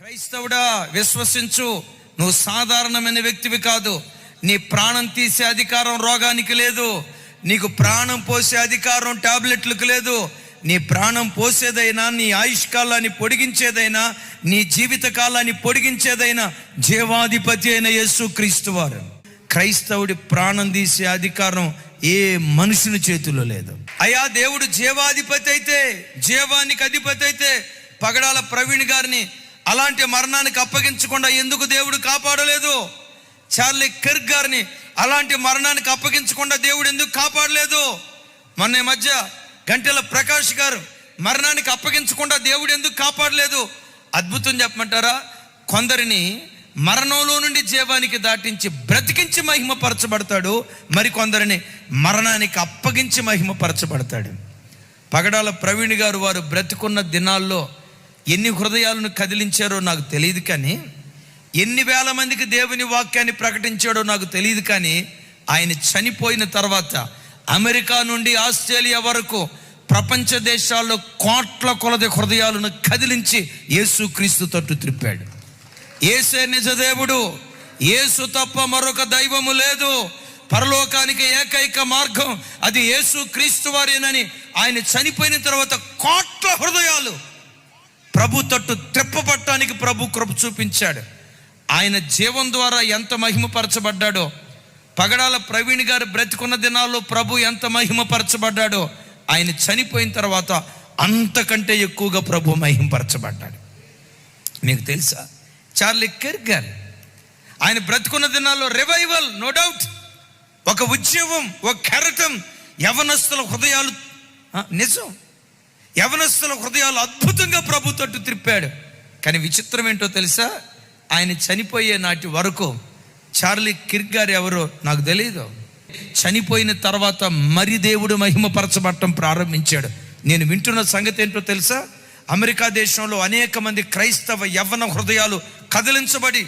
క్రైస్తవుడా విశ్వసించు. నువ్వు సాధారణమైన వ్యక్తివి కాదు. నీ ప్రాణం తీసే అధికారం రోగానికి లేదు. నీకు ప్రాణం పోసే అధికారం టాబ్లెట్లకు లేదు. నీ ప్రాణం పోసేదైనా నీ ఆయుష్కాలాన్ని పొడిగించేదైనా నీ జీవిత కాలాన్ని పొడిగించేదైనా జీవాధిపతి అయిన యేసు క్రీస్తు వారు. క్రైస్తవుడి ప్రాణం తీసే అధికారం ఏ మనుషుని చేతిలో లేదు. అయా దేవుడు జీవాధిపతి అయితే జీవానికి అధిపతి అయితే పగడాల ప్రవీణ్ గారిని అలాంటి మరణానికి అప్పగించకుండా ఎందుకు దేవుడు కాపాడలేదు? చార్లీ కిర్క్ గారిని అలాంటి మరణానికి అప్పగించకుండా దేవుడు ఎందుకు కాపాడలేదు? మొన్న ఈ మధ్య గంటెల ప్రకాష్ గారు మరణానికి అప్పగించకుండా దేవుడు ఎందుకు కాపాడలేదు? అద్భుతం చెప్పమంటారా? కొందరిని మరణంలో నుండి జీవానికి దాటించి బ్రతికించి మహిమపరచబడతాడు మరికొందరిని మరణానికి అప్పగించి మహిమపరచబడతాడు. పగడాల ప్రవీణ్ గారు వారు బ్రతికున్న దినాల్లో ఎన్ని హృదయాలను కదిలించారో నాకు తెలియదు కానీ ఎన్ని వేల మందికి దేవుని వాక్యాన్ని ప్రకటించాడో నాకు తెలియదు కానీ ఆయన చనిపోయిన తర్వాత అమెరికా నుండి ఆస్ట్రేలియా వరకు ప్రపంచ దేశాల్లో కోట్ల కొలది హృదయాలను కదిలించి యేసుక్రీస్తు తట్టు త్రిప్పాడు. ఏసే నిజదేవుడు ఏసు తప్ప మరొక దైవము లేదు. పరలోకానికి ఏకైక మార్గం అది యేసు క్రీస్తు వారేనని ఆయన చనిపోయిన తర్వాత కోట్ల హృదయాలు ప్రభు తట్టు త్రెప్పబట్టడానికి ప్రభు కృప చూపించాడు. ఆయన జీవం ద్వారా ఎంత మహిమపరచబడ్డాడో పగడాల ప్రవీణ్ గారు బ్రతికున్న దినాల్లో ప్రభు ఎంత మహిమపరచబడ్డాడో ఆయన చనిపోయిన తర్వాత అంతకంటే ఎక్కువగా ప్రభు మహిమపరచబడ్డాడు. మీకు తెలుసా? చార్లీ కిర్క్ గారు ఆయన బ్రతుకున్న దినాల్లో రివైవల్ నో డౌట్ ఒక ఉద్యమం ఒక కెరటం యవనస్తుల హృదయాలు నిజం. యవనస్తుల హృదయాలు అద్భుతంగా ప్రభు తట్టు త్రిప్పాడు కానీ విచిత్రం ఏంటో తెలుసా? ఆయన చనిపోయే నాటి వరకు చార్లీ కిర్క్ గారు ఎవరో నాకు తెలియదు చనిపోయిన తర్వాత మరి దేవుడు మహిమపరచబడటం ప్రారంభించాడు. నేను వింటున్న సంగతి ఏంటో తెలుసా? అమెరికా దేశంలో అనేక మంది క్రైస్తవ యవ్వన హృదయాలు కదిలించబడి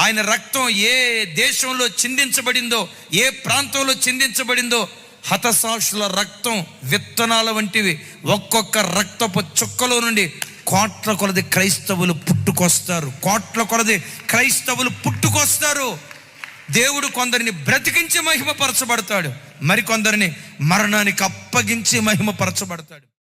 ఆయన రక్తం ఏ దేశంలో చిందించబడిందో ఏ ప్రాంతంలో చిందించబడిందో హతసాక్షుల రక్తం విత్తనాల వంటివి. ఒక్కొక్క రక్తపు చుక్కలో నుండి కోట్ల కొలది క్రైస్తవులు పుట్టుకొస్తారు. కోట్ల కొలది క్రైస్తవులు పుట్టుకొస్తారు. దేవుడు కొందరిని బ్రతికించి మహిమపరచబడతాడు. మరికొందరిని మరణానికి అప్పగించి మహిమపరచబడతాడు.